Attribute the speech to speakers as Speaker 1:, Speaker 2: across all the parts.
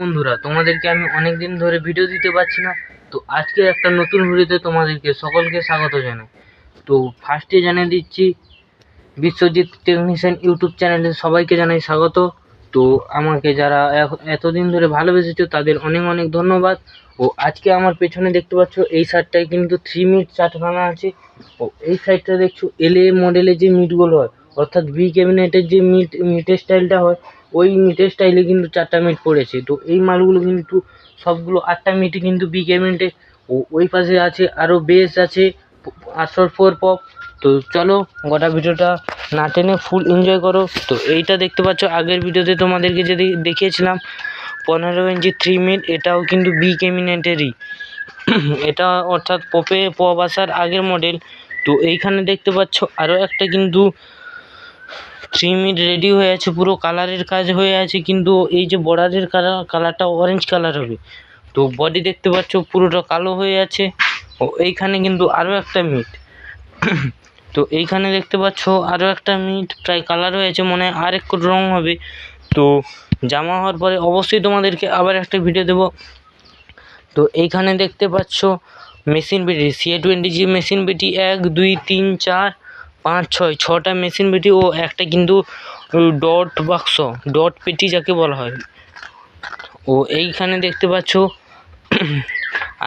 Speaker 1: বন্ধুরা, তোমাদেরকে আমি অনেক দিন ধরে ভিডিও দিতে পারছি না, তো আজকে একটা নতুন ভিডিওতে তোমাদেরকে সকলকে স্বাগত জানাই। তো ফার্স্টে জানিয়ে দিচ্ছি, বিশ্বজিৎ টেকনিশিয়ান ইউটিউব চ্যানেলে সবাইকে জানাই স্বাগত। তো আমাকে যারা এতদিন ধরে ভালোবেসেছো, তাদের অনেক অনেক ধন্যবাদ। ও আজকে আমার পেছনে দেখতে পাচ্ছ, এই শার্টটায় কিন্তু থ্রি মিট চাটখানা আছে। ও এই সাইডটা দেখছ এল এ মডেলের যে মিটগুলো হয়, অর্থাৎ বি ক্যাবিনেটের যে মিট মিটের স্টাইলটা হয় ওই মিটের স্টাইলে কিন্তু চারটা মিট পড়েছে। তো এই মালগুলো কিন্তু সবগুলো আটটা মিটই কিন্তু বি ক্যাবিনেটে ও ওই পাশে আছে আরও বেস আছে আটশোর ফোর পপ তো চলো গোটা ভিডিওটা না টেনে ফুল এনজয় করো। তো এইটা দেখতে পাচ্ছ, আগের ভিডিওতে তোমাদেরকে যদি দেখিয়েছিলাম, পনেরো ইঞ্চি থ্রি মিট এটাও কিন্তু বি ক্যাবিনেটেরই এটা অর্থাৎ পপে পপ আসার আগের মডেল তো এইখানে দেখতে পাচ্ছ আরও একটা কিন্তু থ্রি রেডি হয়ে আছে, পুরো কালারের কাজ হয়ে আছে, কিন্তু এই যে বর্ডারের কালার কালারটা অরেঞ্জ কালার হবে। তো বডি দেখতে পাচ্ছ, পুরোটা কালো হয়ে আছে। ও, এইখানে কিন্তু আরও একটা মিট তো এইখানে দেখতে পাচ্ছ আরও একটা মিট প্রায় কালার হয়েছে, মনে হয় আর একটু রং হবে। তো জামা হওয়ার পরে অবশ্যই তোমাদেরকে আবার একটা ভিডিও দেবো। তো এইখানে দেখতে পাচ্ছ মেশিন বিটি সি টোয়েন্টি জি মেশিন বিটি এক, দুই, তিন, চার পাঁচ, ছয়, ছটা মেশিন পেটি ও একটা কিন্তু ডট বাক্স ডট পেটি যাকে বলা হয়। ও এইখানে দেখতে পাচ্ছ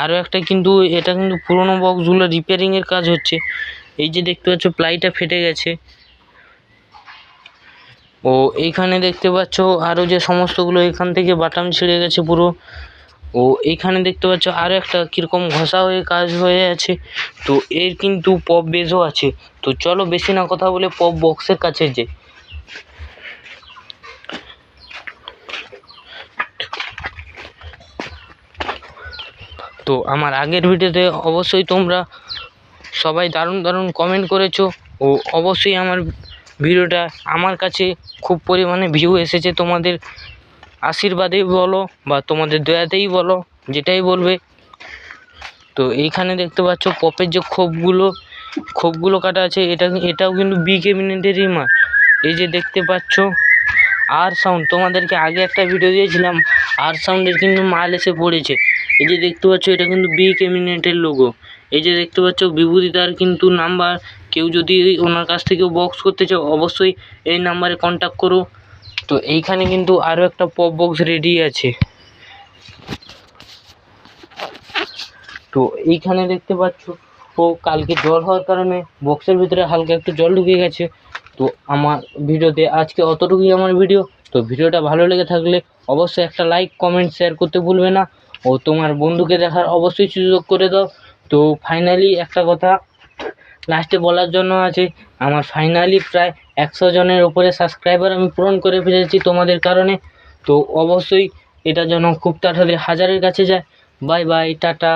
Speaker 1: আরও একটা কিন্তু, এটা কিন্তু পুরোনো বক্সগুলো রিপেয়ারিংয়ের কাজ হচ্ছে। এই যে দেখতে পাচ্ছ প্লাইটা ফেটে গেছে। ও এইখানে দেখতে পাচ্ছ আরও যে সমস্তগুলো এখান থেকে বাটাম ছিঁড়ে গেছে পুরো। ও এইখানে দেখতে পাচ্ছ আরও একটা কীরকম ঘষা হয়ে কাজ হয়ে আছে। তো এর কিন্তু পপ বেসও আছে। তো চলো বেশি না কথা বলে পপ বক্সের কাছে যে তো আমার আগের ভিডিওতে অবশ্যই তোমরা সবাই দারুণ দারুণ কমেন্ট করেছ। ও অবশ্যই আমার ভিডিওটা আমার কাছে খুব পরিমাণে ভিউ এসেছে তোমাদের আশীর্বাদেই বলো বা তোমাদের দয়াতেই বলো, যেটাই বলবে। তো এইখানে দেখতে পাচ্ছ পপের যে খোপগুলো খোপগুলো কাটা আছে, এটা এটাও কিন্তু বি ক্যাবিনেটেরই মাল এই যে দেখতে পাচ্ছ আর সাউন্ড তোমাদেরকে আগে একটা ভিডিও দিয়েছিলাম আর সাউন্ডের কিন্তু মাল এসে পড়েছে। এই যে দেখতে পাচ্ছ এটা কিন্তু বি ক্যাবিনেটের লোগো এই যে দেখতে পাচ্ছ বিভূতিদার কিন্তু নাম্বার কেউ যদি ওনার কাছ থেকে বক্স করতে চাও, অবশ্যই এই নাম্বারে কন্ট্যাক্ট করো। তো এইখানে কিন্তু আরও একটা পপ বক্স রেডি আছে। তো এইখানে দেখতে পাচ্ছ ও কালকে জল হওয়ার কারণে বক্সের ভিতরে হালকা একটু জল ঢুকে গেছে। তো আমার ভিডিওতে আজকে অতটুকুই আমার ভিডিও তো ভিডিওটা ভালো লেগে থাকলে অবশ্যই একটা লাইক কমেন্ট শেয়ার করতে ভুলবে না। ও তোমার বন্ধুকে দেখার অবশ্যই সুযোগ করে দাও। তো ফাইনালি একটা কথা লাস্টে বলার জন্য আছে, আমার ফাইনালি প্রায় একশো জনের ওপরে সাবস্ক্রাইবার আমি পূরণ করে ফেলেছি তোমাদের কারণে। তো অবশ্যই এটা যেন খুব তাড়াতাড়ি হাজারের কাছে যায়। Bye bye tata.